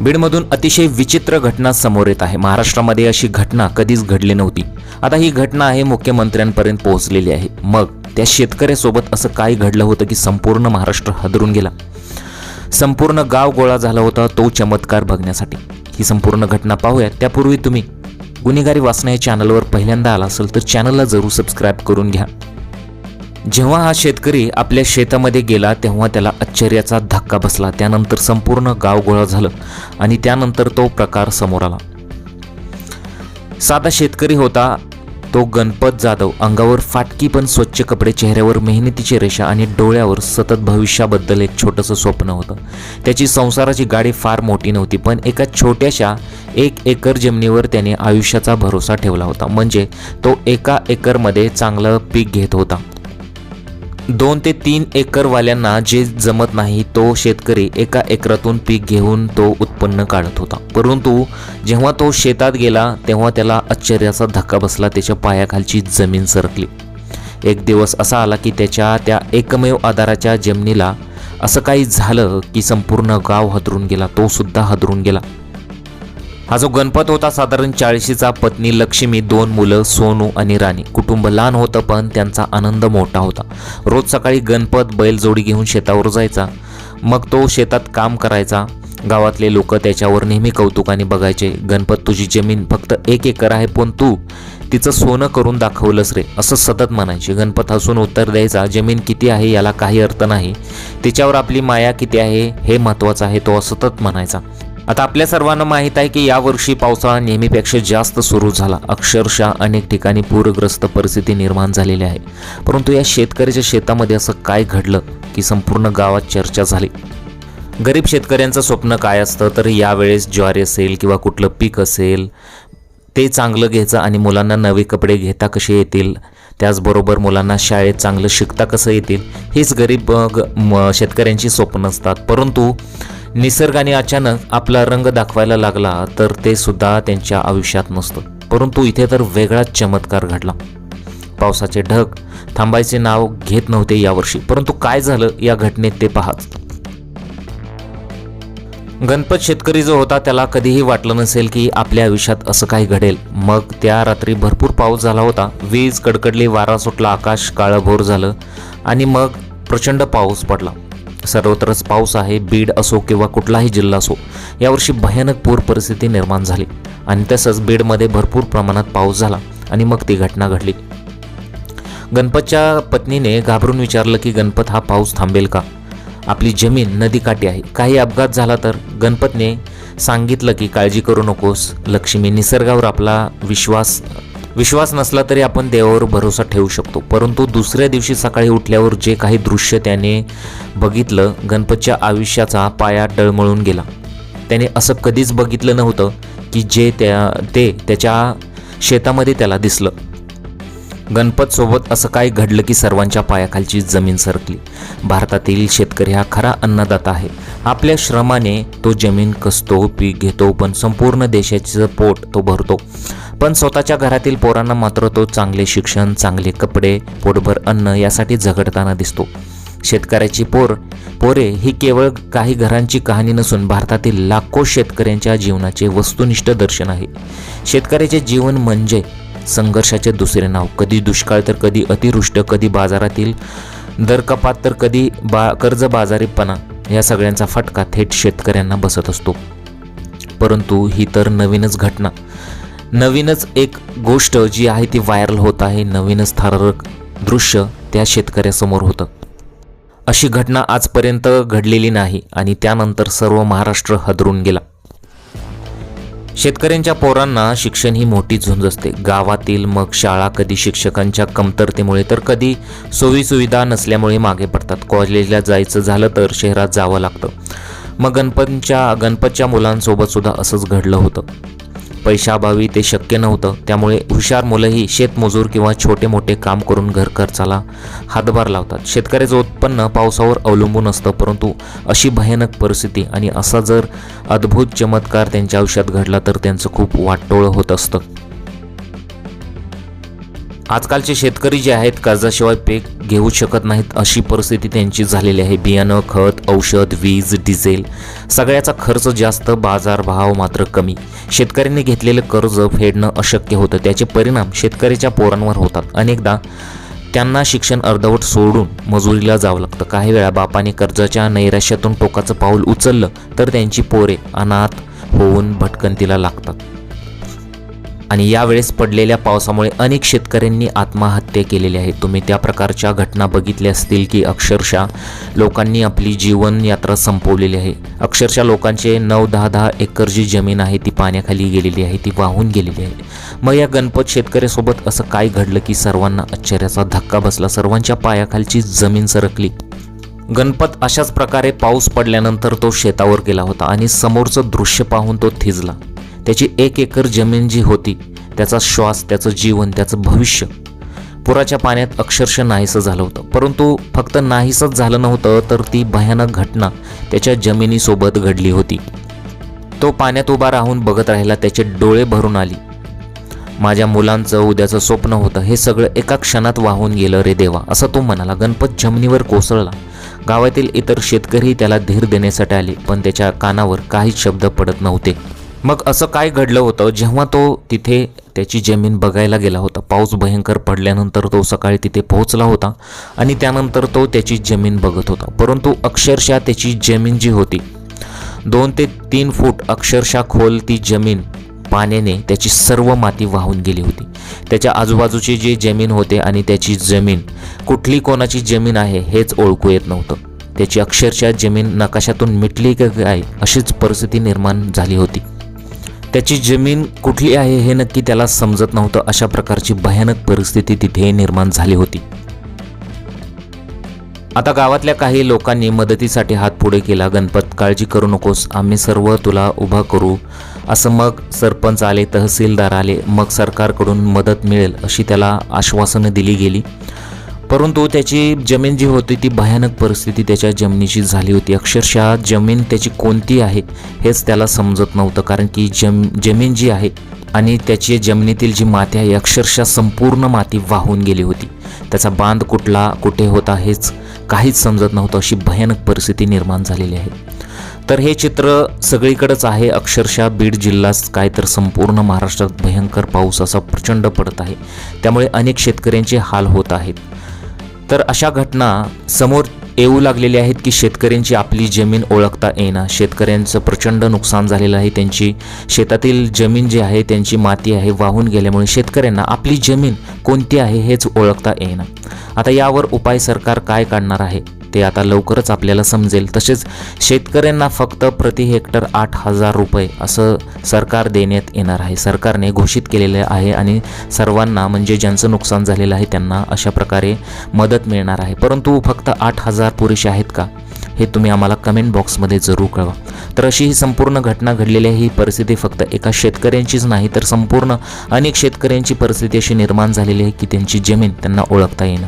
बीडमधून अतिशय विचित्र घटना समोर येत आहे. महाराष्ट्रामध्ये अशी घटना कधीच घडली नव्हती. आता ही घटना आहे मुख्यमंत्र्यांपर्यंत पोहोचलेली आहे. मग त्या शेतकऱ्यासोबत असं काय घडलं होतं की संपूर्ण महाराष्ट्र हदरून गेला? संपूर्ण गाव गोळा झाला होता तो चमत्कार बघण्यासाठी. ही संपूर्ण घटना पाहूया त्यापूर्वी तुम्ही गुन्हेगारी वाचना या चॅनलवर पहिल्यांदा आला असेल तर चॅनलला जरूर सबस्क्राईब करून घ्या. जेव्हा हा शेतकरी आपल्या शेतामध्ये गेला तेव्हा त्याला आश्चर्याचा धक्का बसला. त्यानंतर संपूर्ण गाव गोळा झालं आणि त्यानंतर तो प्रकार समोर आला. साधा शेतकरी होता तो गणपत जाधव. अंगावर फाटकी पण स्वच्छ कपडे चेहऱ्यावर मेहनतीची रेषा आणि डोळ्यावर सतत भविष्याबद्दल एक छोटंसं स्वप्न होतं. त्याची संसाराची गाडी फार मोठी नव्हती पण एका छोट्याशा एक एकर जमिनीवर त्याने आयुष्याचा भरोसा ठेवला होता. म्हणजे तो एका एकरमध्ये चांगलं पीक घेत होता. दोन ते तीन एकरवाल्यांना जे जमत नाही तो शेतकरी एका एकरातून पीक घेऊन तो उत्पन्न काढत होता. परंतु जेव्हा तो शेतात गेला तेव्हा त्याला आश्चर्याचा धक्का बसला त्याच्या पायाखालची जमीन सरकली. एक दिवस असा आला की त्याच्या त्या एकमेव आधाराच्या जमिनीला असं काही झालं की संपूर्ण गाव हदरून गेला तो सुद्धा हदरून गेला. हा जो गणपत होता साधारण चाळीशीचा पत्नी लक्ष्मी दोन मुलं सोनू आणि राणी. कुटुंब लहान होतं पण त्यांचा आनंद मोठा होता. रोज सकाळी गणपत बैलजोडी घेऊन शेतावर जायचा. मग तो शेतात काम करायचा. गावातले लोक त्याच्यावर नेहमी कौतुकाने बघायचे गणपत तुझी जमीन फक्त एक एकर आहे पण तू तिचं सोनं करून दाखवलंस रे असं सतत म्हणायचे. गणपत हसून उत्तर द्यायचा जमीन किती आहे याला काही अर्थ नाही. तिच्यावर आपली माया किती आहे हे महत्त्वाचं आहे तो सतत म्हणायचा. आता आपल्या सर्वांना माहीत आहे की यावर्षी पावसाळा नेहमीपेक्षा जास्त सुरू झाला. अक्षरशः अनेक ठिकाणी पूरग्रस्त परिस्थिती निर्माण झालेली आहे. परंतु या शेतकऱ्याच्या शेतामध्ये असं काय घडलं की संपूर्ण गावात चर्चा झाली? गरीब शेतकऱ्यांचं स्वप्न काय असतं? तर यावेळेस ज्वारी असेल किंवा कुठलं पीक असेल ते चांगलं घ्यायचं आणि मुलांना नवे कपडे घेता कसे येतील? त्याचबरोबर मुलांना शाळेत चांगलं शिकता कसं येतील? हेच गरीब ग- म- शेतकऱ्यांची स्वप्न असतात. परंतु निसर्गाने अचानक आपला रंग दाखवायला लागला तर ते सुद्धा त्यांच्या आयुष्यात नसतं. परंतु इथे तर वेगळाच चमत्कार घडला. पावसाचे ढग थांबायचे नाव घेत नव्हते यावर्षी परंतु काय झालं या घटनेत ते पाहाच गणपत शेतकरी जो होता त्याला कधीही वाटलं नसेल की आपल्या आयुष्यात असं काही घडेल. मग त्या रात्री भरपूर पाऊस झाला होता. वीज कडकडली वारा सुटला आकाश काळभोर झालं आणि मग प्रचंड पाऊस पडला. सर्वत्रच पाऊस आहे बीड असो किंवा कुठलाही जिल्हा असो यावर्षी भयानक पूर परिस्थिती निर्माण झाली आणि तसंच बीडमध्ये भरपूर प्रमाणात पाऊस झाला आणि मग ती घटना घडली. गणपतच्या पत्नीने घाबरून विचारलं की गणपत हा पाऊस थांबेल का? आपली जमीन नदीकाठी आहे. काही अपघात झाला तर? गणपतने सांगितलं की काळजी करू नकोस. लक्ष्मी निसर्गावर आपला विश्वास विश्वास नसला तरी आपण देवावर भरोसा ठेवू शकतो. परंतु दुसऱ्या दिवशी सकाळी उठल्यावर जे काही दृश्य त्याने बघितलं गणपतच्या आयुष्याचा पाया डळमळून गेला. त्याने असं कधीच बघितलं नव्हतं की जे त्या ते त्याच्या शेतामध्ये त्याला दिसलं. गणपतसोबत असं काय घडलं की सर्वांच्या पायाखालची जमीन सरकली. भारतातील शेतकरी हा खरा अन्नदाता आहे. आपल्या श्रमाने तो जमीन कसतो पीक घेतो पण संपूर्ण देशाचं पोट तो भरतो. पण स्वतःच्या घरातील पोरांना मात्र तो चांगले शिक्षण चांगले कपडे पोटभर अन्न यासाठी झगडताना दिसतो. शेतकऱ्याची पोर पोरे ही केवळ काही घरांची कहाणी नसून भारतातील लाखो शेतकऱ्यांच्या जीवनाचे वस्तुनिष्ठ दर्शन आहे. शेतकऱ्याचे जीवन म्हणजे संघर्षाचे दुसरे नाव. कधी दुष्काळ तर कधी अतिवृष्ट कधी बाजारातील दरकपात तर कधी बा कर्जबाजारीपणा या सगळ्यांचा फटका थेट शेतकऱ्यांना बसत असतो. परंतु ही तर नवीनच घटना. नवीनच एक गोष्ट जी आहे ती व्हायरल होत आहे नवीनच थरारक दृश्य त्या शेतकऱ्यासमोर होतं. अशी घटना आजपर्यंत घडलेली नाही आणि त्यानंतर सर्व महाराष्ट्र हदरून गेला. शेतकऱ्यांच्या पोरांना शिक्षण ही मोठी झुंज असते. गावातील मग शाळा कधी शिक्षकांच्या कमतरतेमुळे तर कधी सोयीसुविधा नसल्यामुळे मागे पडतात. कॉलेजला जायचं झालं तर शहरात जावं लागतं. मग गणपतीच्या गणपतच्या मुलांसोबत सुद्धा असंच घडलं होतं. पैशाअभावी ते शक्य नव्हतं. त्यामुळे हुशार मुलंही शेतमजूर किंवा छोटे मोठे काम करून घर खर्चाला हातभार लावतात. शेतकऱ्याचं उत्पन्न पावसावर अवलंबून असतं परंतु अशी भयानक परिस्थिती आणि असा जर अद्भुत चमत्कार त्यांच्या आयुष्यात घडला तर त्यांचं खूप वाटोळं होत असतं. आजकालचे शेतकरी जे आहेत कर्जाशिवाय पीक घेऊ शकत नाहीत अशी परिस्थिती त्यांची झालेली आहे. बियाणं खत औषध वीज डिझेल सगळ्याचा खर्च जास्त बाजारभाव मात्र कमी. शेतकऱ्यांनी घेतलेलं कर्ज फेडणं अशक्य होतं. त्याचे परिणाम शेतकऱ्याच्या पोरांवर होतात. अनेकदा त्यांना शिक्षण अर्धवट सोडून मजुरीला जावं लागतं. काही वेळा बापाने कर्जाच्या नैराश्यातून टोकाचं पाऊल उचललं तर त्यांची पोरे अनाथ होऊन भटकंतीला लागतात. आणि यावेळेस पडलेल्या पावसामुळे अनेक शेतकऱ्यांनी आत्महत्या केलेली आहेत तुम्ही त्या प्रकारच्या घटना बघितल्या असतील की अक्षरशः लोकांनी आपली जीवनयात्रा संपवलेली आहे. अक्षरशः लोकांचे नऊ दहा दहा एकर जी जमीन आहे ती पाण्याखाली गेलेली आहे ती वाहून गेलेली आहे. मग या गणपत शेतकऱ्यासोबत असं काय घडलं की सर्वांना आश्चर्याचा धक्का बसला? सर्वांच्या पायाखालची जमीन सरकली. गणपत अशाच प्रकारे पाऊस पडल्यानंतर तो शेतावर गेला होता आणि समोरचं दृश्य पाहून तो थिजला. त्याची एक एकर जमीन जी होती त्याचा श्वास त्याचं जीवन त्याचं भविष्य पुराच्या पाण्यात अक्षरशः नाहीसं झालं होतं. परंतु फक्त नाहीसंच झालं नव्हतं तर ती भयानक घटना त्याच्या जमिनीसोबत घडली होती. तो पाण्यात उभा राहून बघत राहिला त्याचे डोळे भरून आली. माझ्या मुलांचं उद्याचं स्वप्न होतं हे सगळं एका क्षणात वाहून गेलं रे देवा असं तो म्हणाला. गणपत जमिनीवर कोसळला. गावातील इतर शेतकरी त्याला धीर देण्यासाठी आले पण त्याच्या कानावर काहीच शब्द पडत नव्हते. मग असं काय घडलं होतं? जेव्हा तो तिथे त्याची जमीन बघायला गेला होता पाऊस भयंकर पडल्यानंतर तो सकाळी तिथे पोहोचला होता आणि त्यानंतर तो त्याची जमीन बघत होता. परंतु अक्षरशः त्याची जमीन जी होती दोन ते तीन फूट अक्षरशः खोल ती जमीन पाण्याने त्याची सर्व माती वाहून गेली होती. त्याच्या आजूबाजूची जी जमीन होते आणि त्याची जमीन कुठली कोणाची जमीन आहे हेच ओळखू येत नव्हतं. त्याची अक्षरशः जमीन नकाशातून मिटली का काय अशीच परिस्थिती निर्माण झाली होती. त्याची जमीन कुठली आहे हे नक्की त्याला समजत नव्हतं. अशा प्रकारची भयानक परिस्थिती तिथे निर्माण झाली होती. आता गावातल्या काही लोकांनी मदतीसाठी हात पुढे केला. गणपत काळजी करू नकोस आम्ही सर्व तुला उभा करू. असं मग सरपंच आले तहसीलदार आले मग सरकारकडून मदत मिळेल अशी त्याला आश्वासनं दिली गेली. परंतु त्याची जमीन जी होती ती भयानक परिस्थिती त्याच्या जमिनीची झाली होती. अक्षरशः जमीन त्याची कोणती आहे हेच त्याला समजत नव्हतं कारण की जम जमीन जी आहे आणि त्याची जमिनीतील जी माती आहे अक्षरशः संपूर्ण माती वाहून गेली होती. त्याचा बांध कुठला कुठे होता हेच काहीच समजत नव्हतं. अशी भयानक परिस्थिती निर्माण झालेली आहे. तर हे चित्र सगळीकडेच आहे. अक्षरशः बीड जिल्हाच काय तर संपूर्ण महाराष्ट्रात भयंकर पाऊस असा प्रचंड पडत आहे. त्यामुळे अनेक शेतकऱ्यांचे हाल होत आहेत. तर अशा घटना समोर येऊ लागलेल्या आहेत की शेतकऱ्यांची आपली जमीन ओळखता येईना. शेतकऱ्यांचं प्रचंड नुकसान झालेलं आहे. त्यांची शेतातील जमीन जी आहे त्यांची माती आहे वाहून गेल्यामुळे शेतकऱ्यांना आपली जमीन कोणती आहे हेच ओळखता येईना. आता यावर उपाय सरकार काय काढणार आहे? ते आता लवकरच आपल्याला समजेल. तसेच शेतकऱ्यांना फक्त प्रति हेक्टर आठ हजार रुपये असं सरकार देण्यात येणार आहे. सरकारने घोषित केलेले आहे आणि सर्वांना म्हणजे ज्यांचं नुकसान झालेलं आहे त्यांना अशा प्रकारे मदत मिळणार आहे. परंतु फक्त आठ हजार पुरेसे आहेत का? हे तुम्ही आम्हाला कमेंट बॉक्समध्ये जरूर कळवा. तर अशी ही संपूर्ण घटना घडलेली आहे. ही परिस्थिती फक्त एका शेतकऱ्यांचीच नाही तर संपूर्ण अनेक शेतकऱ्यांची परिस्थिती अशी निर्माण झालेली आहे की त्यांची जमीन त्यांना ओळखता येणं